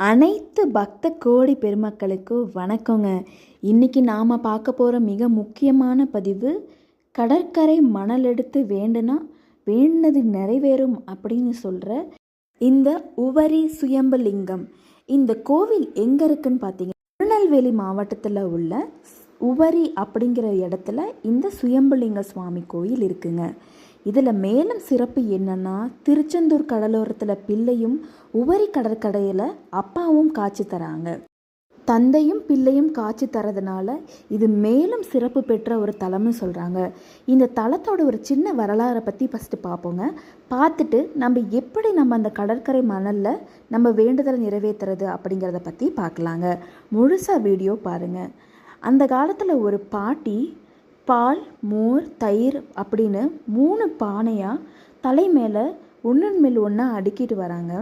அனைத்து பக்த கோடி பெருமக்களுக்கும் வணக்கங்க. இன்னைக்கு நாம் பார்க்க போகிற மிக முக்கியமான பதிவு கடற்கரை மணல் எடுத்து வேண்டுனா வேண்டினது நிறைவேறும் அப்படின்னு சொல்கிற இந்த உவரி சுயம்பலிங்கம் இந்த கோவில் எங்கே இருக்குன்னு பார்த்தீங்கன்னா திருநெல்வேலி மாவட்டத்தில் உள்ள உவரி அப்படிங்கிற இடத்துல இந்த சுயம்பலிங்க சுவாமி கோயில் இருக்குங்க. இதில் மேலும் சிறப்பு என்னன்னா திருச்செந்தூர் கடலோரத்தில் பிள்ளையும் உவரி கடற்கரையில் அப்பாவும் காட்சி தராங்க. தந்தையும் பிள்ளையும் காட்சி தரதுனால இது மேலும் சிறப்பு பெற்ற ஒரு தலம்னு சொல்கிறாங்க இந்த தலத்தோட ஒரு சின்ன வரலாறை பற்றி ஃபஸ்ட்டு பார்ப்போங்க பார்த்துட்டு நம்ம எப்படி நம்ம அந்த கடற்கரை மணலில் நம்ம வேண்டுதலை நிறைவேற்றுறது அப்படிங்கிறத பற்றி பார்க்கலாங்க முழுசாக வீடியோ பாருங்கள் அந்த காலத்தில் ஒரு பாட்டி பால் மோர் தயிர் அப்படின்னு மூணு பானையாக தலை மேலே ஒன்றின் மேல் ஒன்றா அடுக்கிட்டு வராங்க.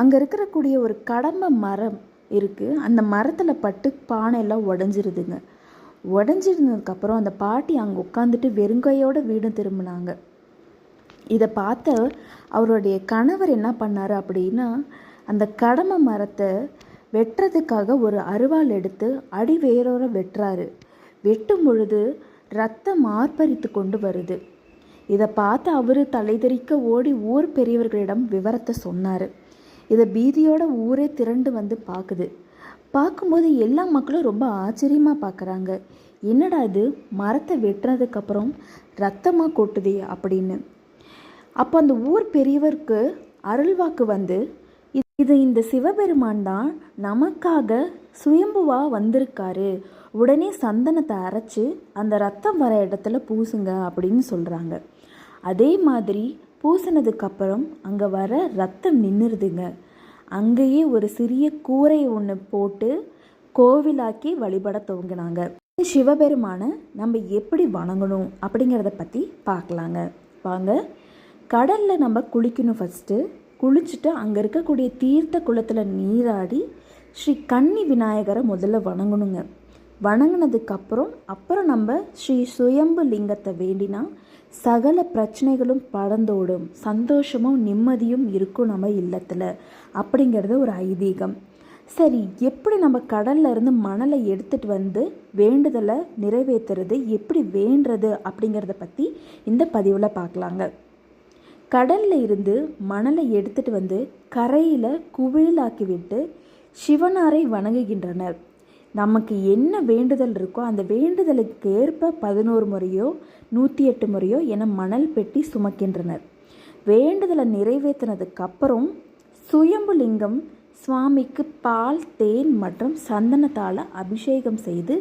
அங்கே இருக்கக்கூடிய ஒரு கடம்ப மரம் இருக்குது அந்த மரத்தில் பட்டு பானையெல்லாம் உடஞ்சிருதுங்க. உடஞ்சிருந்ததுக்கப்புறம் அந்த பாட்டி அங்கே உட்காந்துட்டு வெறுங்கையோட வீடு திரும்பினாங்க. இதை பார்த்த அவருடைய கணவர் என்ன பண்ணார் அப்படின்னா அந்த கடமை மரத்தை வெட்டுறதுக்காக ஒரு அருவாள் எடுத்து அடி வேரோர வெட்டுறாரு. வெட்டும் பொழுது ரத்தம் ஆர்ப்பரித்து கொண்டு வருது. இதை பார்த்து அவர் தலைதெறிக்க ஓடி ஊர் பெரியவர்களிடம் விவரத்தை சொன்னார். இதை பீதியோட ஊரே திரண்டு வந்து பார்க்குது. பார்க்கும்போது எல்லா மக்களும் ரொம்ப ஆச்சரியமாக பார்க்குறாங்க. என்னடா இது? மரத்தை வெட்டுறதுக்கப்புறம் ரத்தமாக கொட்டுதே அப்படின்னு. அப்போ அந்த ஊர் பெரியவருக்கு அருள்வாக்கு வந்து இது இந்த சிவபெருமான் தான் நமக்காக சுயம்புவா வந்திருக்காரு. உடனே சந்தனத்தை அரைச்சி அந்த ரத்தம் வர இடத்துல பூசுங்க அப்படின்னு சொல்கிறாங்க அதே மாதிரி பூசினதுக்கப்புறம் அங்கே வர ரத்தம் நின்றுதுங்க அங்கேயே ஒரு சிறிய கூரை ஒன்று போட்டு கோவிலாக்கி வழிபட துவங்கினாங்க. சிவபெருமானை நம்ம எப்படி வணங்கணும் அப்படிங்கிறத பற்றி பார்க்கலாங்க. வாங்க கடலில் நம்ம குளிக்கணும் ஃபஸ்ட்டு குளிச்சுட்டு அங்கே இருக்கக்கூடிய தீர்த்த குளத்தில் நீராடி ஸ்ரீ கன்னி விநாயகரை முதல்ல வணங்கணுங்க. வணங்கினதுக்கப்புறம் அப்புறம் நம்ம ஸ்ரீ சுயம்பு லிங்கத்தை வேண்டினா சகல பிரச்சனைகளும் பறந்தோடும் சந்தோஷமும் நிம்மதியும் இருக்கும் நம்ம இல்லத்தில். அப்படிங்கிறது ஒரு ஐதீகம். சரி எப்படி நம்ம கடல்ல இருந்து மணலை எடுத்துகிட்டு வந்து வேண்டுதலை நிறைவேற்றுறது எப்படி வேண்டுறது அப்படிங்கிறத பற்றி இந்த பதிவில் பார்க்கலாங்க கடல்ல இருந்து மணலை எடுத்துட்டு வந்து கரையில் குவிலாக்கிவிட்டு சிவனாரை வணங்குகின்றனர். நமக்கு என்ன வேண்டுதல் இருக்கோ அந்த வேண்டுதலுக்கு ஏற்ப பதினோரு முறையோ நூற்றி எட்டு முறையோ என மணல் பெட்டி சுமக்கின்றனர். வேண்டுதலை நிறைவேற்றினதுக்கு அப்புறம் சுயம்புலிங்கம் சுவாமிக்கு பால் தேன் மற்றும் சந்தனத்தால் அபிஷேகம் செய்து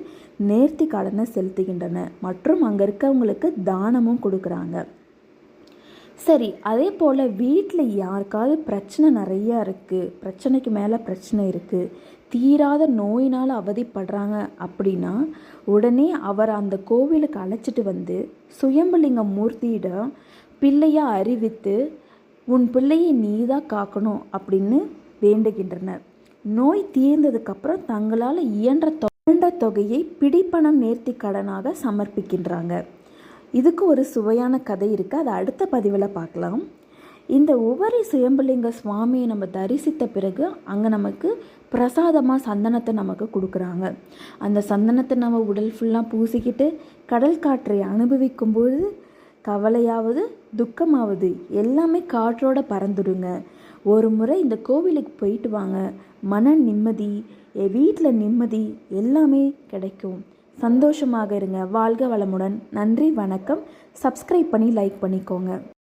நேர்த்தி கடனை செலுத்துகின்றன. மற்றும் அங்கே இருக்கவங்களுக்கு தானமும் கொடுக்குறாங்க. சரி அதே போல் வீட்டில் யாருக்காவது பிரச்சனை நிறையா இருக்குது பிரச்சனைக்கு மேலே பிரச்சனை இருக்குது தீராத நோயினால் அவதிப்படுறாங்க அப்படின்னா உடனே அவர் அந்த கோவிலுக்கு அழைச்சிட்டு வந்து சுயம்பலிங்க மூர்த்தியிடம் பிள்ளையாக அறிவித்து உன் பிள்ளையை நீ தான் காக்கணும் அப்படின்னு வேண்டுகின்றனர். நோய் தீர்ந்ததுக்கப்புறம் தங்களால் இயன்ற தொகை தொகையை பிடிப்பணம் நேர்த்தி கடனாக சமர்ப்பிக்கின்றாங்க. இதுக்கு ஒரு சுவையான கதை இருக்குது அதை அடுத்த பதிவில் பார்க்கலாம். இந்த உபரி சுயம்புலிங்க சுவாமியை நம்ம தரிசித்த பிறகு அங்கே நமக்கு பிரசாதமாக சந்தனத்தை நமக்கு கொடுக்குறாங்க. அந்த சந்தனத்தை நம்ம உடல் ஃபுல்லாக பூசிக்கிட்டு கடல் காற்றை அனுபவிக்கும்போது கவலையாவது துக்கமாவது எல்லாமே காற்றோட பறந்துடுங்க ஒரு முறை இந்த கோவிலுக்கு போயிட்டு வாங்க. மன நிம்மதி வீட்டில் நிம்மதி எல்லாமே கிடைக்கும். சந்தோஷமாக இருங்க. வாழ்க வளமுடன். நன்றி வணக்கம். சப்ஸ்கிரைப் பண்ணி லைக் பண்ணிக்கோங்க.